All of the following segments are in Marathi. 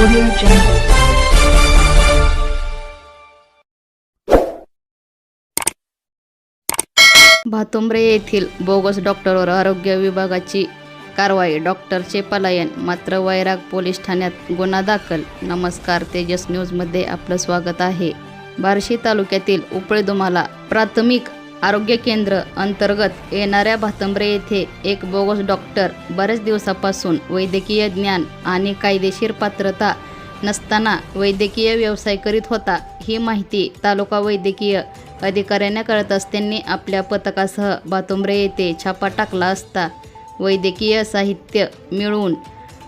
Audio Jungle. भातुंब्रे येथील बोगस डॉक्टरवर आरोग्य विभागाची कारवाई. डॉक्टरचे पलायन मात्र वैराग पोलीस ठाण्यात गुन्हा दाखल. नमस्कार तेजस न्यूजमध्ये आपलं स्वागत आहे. बार्शी तालुक्यातील उपळेदुमाला प्राथमिक आरोग्य केंद्र अंतर्गत येणाऱ्या भातंब्रे येथे एक बोगस डॉक्टर. बऱ्याच दिवसापासून वैद्यकीय ज्ञान आणि कायदेशीर पात्रता नसताना वैद्यकीय व्यवसाय करीत होता ही माहिती तालुका वैद्यकीय अधिकाऱ्यांना कळत त्यांनी आपल्या पथकासह भातुंब्रे येथे छापा टाकला असता वैद्यकीय साहित्य मिळवून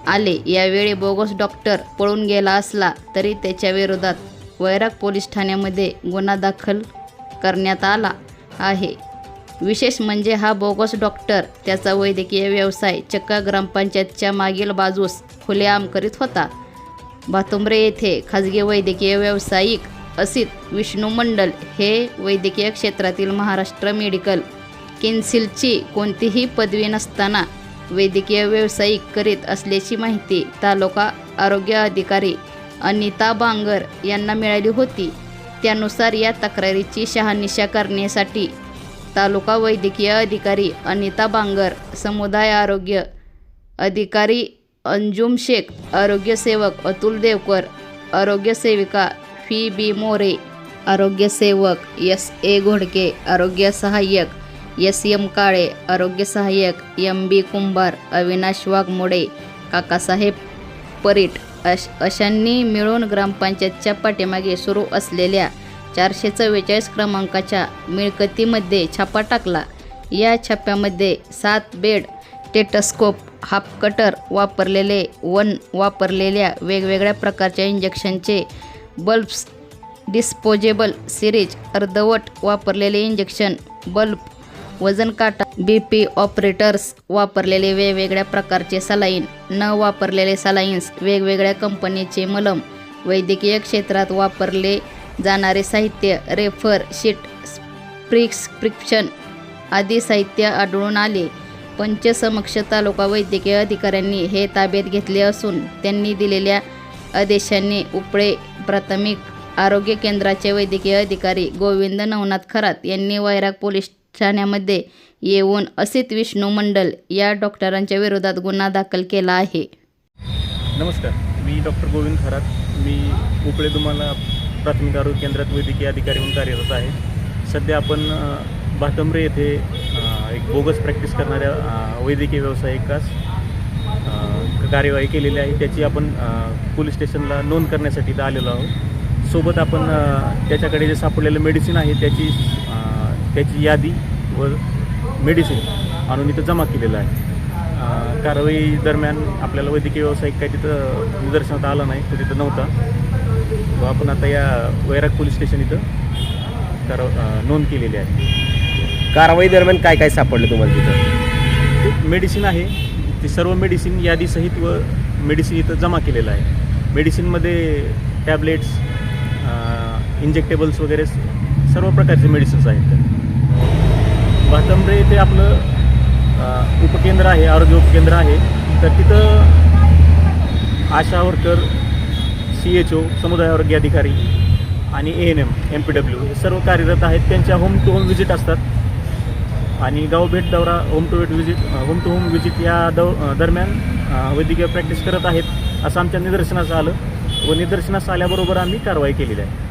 आले. यावेळी बोगस डॉक्टर पळून गेला असला तरी त्याच्या विरोधात वैराग पोलीस ठाण्यामध्ये गुन्हा दाखल करण्यात आला. आहे. विशेष म्हणजे हा बोगस डॉक्टर त्याचा वैद्यकीय व्यवसाय चक्का ग्रामपंचायतच्या मागील बाजूस खुलेआम करीत होता. भातुंबरे येथे खाजगी वैद्यकीय व्यावसायिक असित विष्णू मंडल हे वैद्यकीय क्षेत्रातील महाराष्ट्र मेडिकल किन्सिलची कोणतीही पदवी नसताना वैद्यकीय व्यावसायिक करीत असल्याची माहिती तालुका आरोग्य अधिकारी अनिता बांगर यांना मिळाली होती. त्यानुसार या तक्रारीची शहानिशा करण्यासाठी तालुका वैद्यकीय अधिकारी अनिता बांगर समुदाय आरोग्य अधिकारी अंजुम शेख आरोग्यसेवक अतुल देवकर आरोग्यसेविका फी बी मोरे आरोग्यसेवक एस ए घोडके आरोग्य सहाय्यक एस एम काळे आरोग्य सहाय्यक एम बी कुंभार अविनाश वाघमोडे काकासाहेब परीट अश अशांनी मिळून ग्रामपंचायतच्या पाठीमागे सुरू असलेल्या चारशे चव्वेचाळीस क्रमांकाच्या मिळकतीमध्ये छापा टाकला. या छाप्यामध्ये सात बेड टेटस्कोप हाफ कटर वापरलेले वन वापरलेल्या वेगवेगळ्या प्रकारच्या इंजेक्शनचे बल्ब्स डिस्पोजेबल सिरीज अर्धवट वापरलेले इंजेक्शन बल्ब वजन काटा बी पी ऑपरेटर्स वापरलेले वेगवेगळ्या प्रकारचे सलाईन न वापरलेले सलाईन्स वेगवेगळ्या कंपनीचे मलम वैद्यकीय क्षेत्रात वापरले जाणारे साहित्य रेफर शीट प्रिस्क्रिप्शन आदी साहित्य आढळून आले. पंचसमक्ष तालुका वैद्यकीय अधिकाऱ्यांनी हे ताब्यात घेतले असून त्यांनी दिलेल्या आदेशांनी उपळे प्राथमिक आरोग्य केंद्राचे वैद्यकीय अधिकारी गोविंद नवनाथ खरात यांनी वैराग पोलीस ठाण्यामध्ये येऊन असित विष्णू मंडल या डॉक्टरांच्या विरोधात गुन्हा दाखल केला आहे. नमस्कार मी डॉक्टर गोविंद खरात. मी उपळे तुम्हाला प्राथमिक आरोग्य केंद्रात वैद्यकीय अधिकारी म्हणून कार्यरत आहे. सध्या आपण अ, येथे एक बोगस प्रॅक्टिस करणाऱ्या वैद्यकीय व्यावसायिकास कार्यवाही केलेली आहे. त्याची आपण पोलीस स्टेशनला नोंद करण्यासाठी इथं आलेलो आहोत. सोबत आपण त्याच्याकडे जे सापडलेलं मेडिसिन आहे त्याची त्याची यादी व मेडिसिन आणून इथं जमा केलेलं आहे. कारवाई दरम्यान आपल्याला वैद्यकीय व्यावसायिक काही तिथं निदर्शनात आलं नाही तो तिथं नव्हता. व आपण आता या वैराग पोलीस स्टेशन इथं कार नोंद केलेली आहे. कारवाई दरम्यान काय काय सापडलं तुम्हाला तिथं? मेडिसिन आहे. ते सर्व मेडिसिन यादीसहित व मेडिसिन इथं जमा केलेलं आहे. मेडिसिनमध्ये टॅबलेट्स इंजेक्टेबल्स वगैरे सर्व प्रकारचे मेडिसिन्स आहेत. भातंब्रे इथे आपलं उपकेंद्र आहे आरोग्य उपकेंद्र आहे. तर तिथं ASHA worker C H O समुदाय आरोग्य अधिकारी आणि A N M M P W हे सर्व कार्यरत आहेत. त्यांच्या होम टू होम विजिट असतात. आणि गाव भेट दौरा होम टू भेट visit home to home visit या दौ दरम्यान वैद्यकीय प्रॅक्टिस करत आहेत असं आमच्या निदर्शनास आलं व निदर्शनास आल्याबरोबर आम्ही कारवाई केलेली आहे.